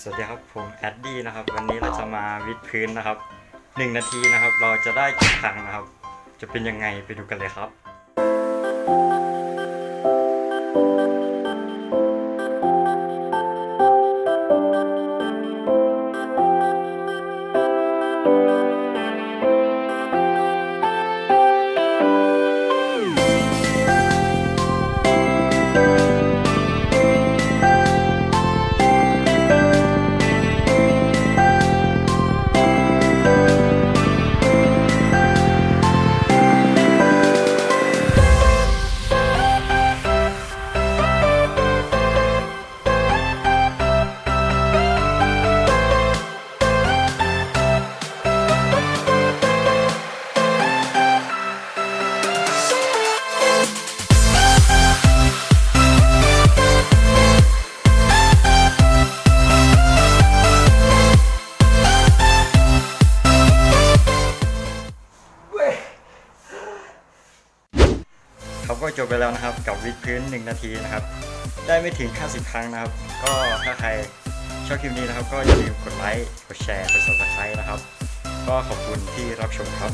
สวัสดีครับผมแอดดี้นะครับ วันนี้เราจะมาวิดพื้นนะครับหนึ่งนาทีนะครับ เราจะได้กี่ครั้งนะครับ จะเป็นยังไงไปดูกันเลยครับ ครับก็จบไปแล้วนะครับกับวิดพื้น 1 นาทีนะครับ ได้ไม่ถึง 50 ครั้งนะครับ ก็ถ้าใครชอบคลิปนี้นะครับ ก็อย่าลืมกดไลค์กดแชร์กด subscribe นะครับ ก็ขอบคุณที่รับชมครับ